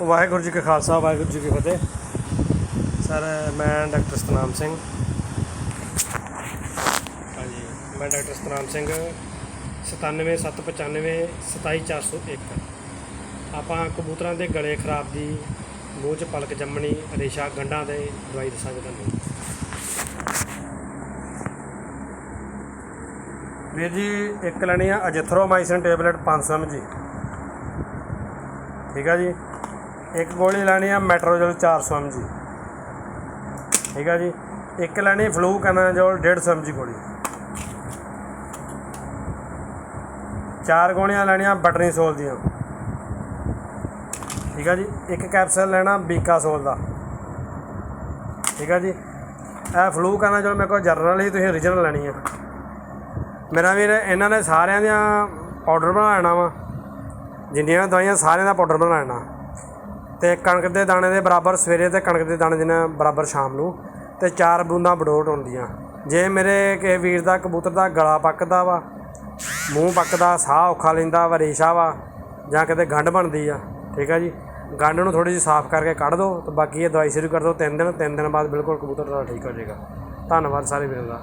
ਵਾਹਿਗੁਰੂ ਜੀ ਕਾ ਖਾਲਸਾ, ਵਾਹਿਗੁਰੂ ਜੀ ਕੀ ਫਤਿਹ। ਸਰ, ਮੈਂ ਡਾਕਟਰ ਸਤਨਾਮ ਸਿੰਘ। ਹਾਂਜੀ, ਮੈਂ ਡਾਕਟਰ ਸਤਨਾਮ ਸਿੰਘ 97795 27401 ਆਪਾਂ ਕਬੂਤਰਾਂ ਦੇ ਗਲੇ ਖਰਾਬ ਦੀ ਮੂੰਹ 'ਚ ਪਲਕ ਜੰਮਣੀ, ਰੇਸ਼ਾ ਗੰਢਾਂ ਦੇ ਦਵਾਈ ਦੱਸਾਂਗੇ ਤੁਹਾਨੂੰ। ਵੀਰ ਜੀ, ਇੱਕ ਲੈਣੀ ਆ ਅਜਿਥਰੋਮਾਈਸਿਨ ਟੈਬਲੇਟ 500 mg ਠੀਕ ਆ ਜੀ? ਇੱਕ ਗੋਲੀ ਲੈਣੀ ਆ ਮੈਟਰੋਜਲ 400 mg ਠੀਕ ਆ ਜੀ? ਇੱਕ ਲੈਣੀ ਫਲੂ ਕਨਾਜੋਲ 150 mg ਗੋਲੀ। ਚਾਰ ਗੋਲੀਆਂ ਲੈਣੀਆਂ ਬਟਨੀ ਸੋਲ ਦੀਆਂ। ਠੀਕ ਆ ਜੀ? ਇੱਕ ਕੈਪਸੂਲ ਲੈਣਾ ਬੀਕਾ ਸੋਲ ਦਾ। ਠੀਕ ਆ ਜੀ? ਇਹ ਫਲੂ ਕਨਾਜੋਲ ਮੇਰੇ ਕੋਲ ਜਰਨਲ ਹੀ ਤੁਸੀਂ origignal ਲੈਣੀ ਆ। ਮੇਰਾ ਵੀਰ, ਇਹਨਾਂ ਨੇ ਸਾਰਿਆਂ ਦੀਆਂ ਪਾਊਡਰ ਬਣਾ ਲੈਣਾ ਵਾ। ਜਿੰਨੀਆਂ ਦਵਾਈਆਂ, ਸਾਰਿਆਂ ਦਾ ਪਾਊਡਰ ਬਣਾ ਲੈਣਾ ਤੇ ਕਣਕ ਦੇ ਦਾਣੇ ਦੇ ਬਰਾਬਰ ਸਵੇਰੇ ਤੇ ਕਣਕ ਦੇ ਦਾਣੇ ਦੇ ਨਾਲ ਬਰਾਬਰ ਸ਼ਾਮ ਨੂੰ ਤੇ ਚਾਰ ਬੂੰਦਾਂ ਬਡੋਟ ਹੁੰਦੀਆਂ। ਜੇ ਮੇਰੇ ਕਿਸੇ ਵੀਰ ਦਾ ਕਬੂਤਰ ਦਾ ਗਲਾ ਪੱਕਦਾ ਵਾ, ਮੂੰਹ ਪੱਕਦਾ, ਸਾਹ ਔਖਾ ਲੈਂਦਾ ਵਾ, ਰੇਸ਼ਾ ਵਾ, ਜਾਂ ਕਿਤੇ ਗੰਢ ਬਣਦੀ ਆ, ਠੀਕ ਆ ਜੀ, ਗੰਢ ਨੂੰ ਥੋੜੀ ਜਿਹੀ ਸਾਫ਼ ਕਰਕੇ ਕੱਢ ਦਿਓ ਤੇ ਬਾਕੀ ਇਹ ਦਵਾਈ ਸ਼ੁਰੂ ਕਰ ਦਿਓ ਤਿੰਨ ਦਿਨ ਤਿੰਨ ਦਿਨ ਬਾਅਦ ਬਿਲਕੁਲ ਕਬੂਤਰ ਤੁਹਾਡਾ ਠੀਕ ਹੋ ਜਾਏਗਾ। ਧੰਨਵਾਦ ਸਾਰੇ ਵੀਰਾਂ ਦਾ।